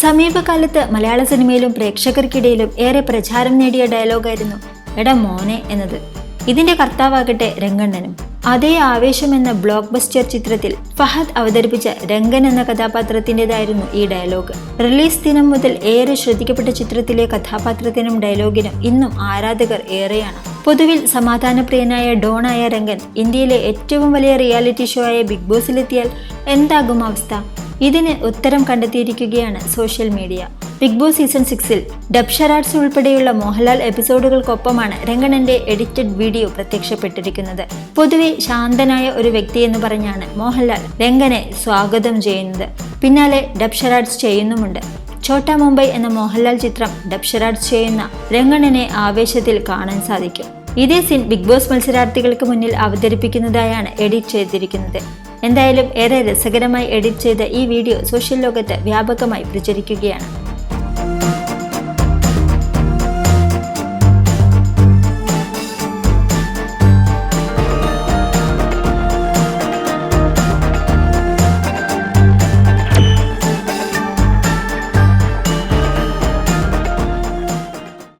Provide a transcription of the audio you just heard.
സമീപകാലത്ത് മലയാള സിനിമയിലും പ്രേക്ഷകർക്കിടയിലും ഏറെ പ്രചാരം നേടിയ ഡയലോഗായിരുന്നു എട മോനെ എന്നത്. ഇതിന്റെ കർത്താവാകട്ടെ രംഗണ്ണനും. അതേ ആവേശം എന്ന ബ്ലോക്ക് ബസ്റ്റർ ചിത്രത്തിൽ ഫഹദ് അവതരിപ്പിച്ച രംഗൻ എന്ന കഥാപാത്രത്തിന്റെതായിരുന്നു ഈ ഡയലോഗ്. റിലീസ് ദിനം മുതൽ ഏറെ ശ്രദ്ധിക്കപ്പെട്ട ചിത്രത്തിലെ കഥാപാത്രത്തിനും ഡയലോഗിനും ഇന്നും ആരാധകർ ഏറെയാണ്. പൊതുവിൽ സമാധാനപ്രിയനായ ഡോണായ രംഗൻ ഇന്ത്യയിലെ ഏറ്റവും വലിയ റിയാലിറ്റി ഷോ ആയ ബിഗ് ബോസിലെത്തിയാൽ എന്താകും അവസ്ഥ? ഇതിന് ഉത്തരം കണ്ടെത്തിയിരിക്കുകയാണ് social media. Big boss season സിക്സിൽ ഡബ്ഷറാട്സ് ഉൾപ്പെടെയുള്ള മോഹൻലാൽ എപ്പിസോഡുകൾക്കൊപ്പമാണ് രംഗണന്റെ എഡിറ്റഡ് വീഡിയോ പ്രത്യക്ഷപ്പെട്ടിരിക്കുന്നത്. പൊതുവെ ശാന്തനായ ഒരു വ്യക്തി എന്ന് പറഞ്ഞാണ് മോഹൻലാൽ രംഗനെ സ്വാഗതം ചെയ്യുന്നത്. പിന്നാലെ ഡബ്ഷറാട്സ് ചെയ്യുന്നുമുണ്ട്. ഛോട്ടാ മുംബൈ എന്ന മോഹൻലാൽ ചിത്രം ഡബ്ഷറാട്സ് ചെയ്യുന്ന രംഗണനെ ആവേശത്തിൽ കാണാൻ സാധിക്കും. ഇതേ സീൻ ബിഗ് ബോസ് മത്സരാർത്ഥികൾക്ക് മുന്നിൽ അവതരിപ്പിക്കുന്നതായാണ് എഡിറ്റ് ചെയ്തിരിക്കുന്നത്. എന്തായാലും ഏറെ രസകരമായി എഡിറ്റ് ചെയ്ത ഈ വീഡിയോ സോഷ്യൽ ലോകത്ത് വ്യാപകമായി പ്രചരിക്കുകയാണ്.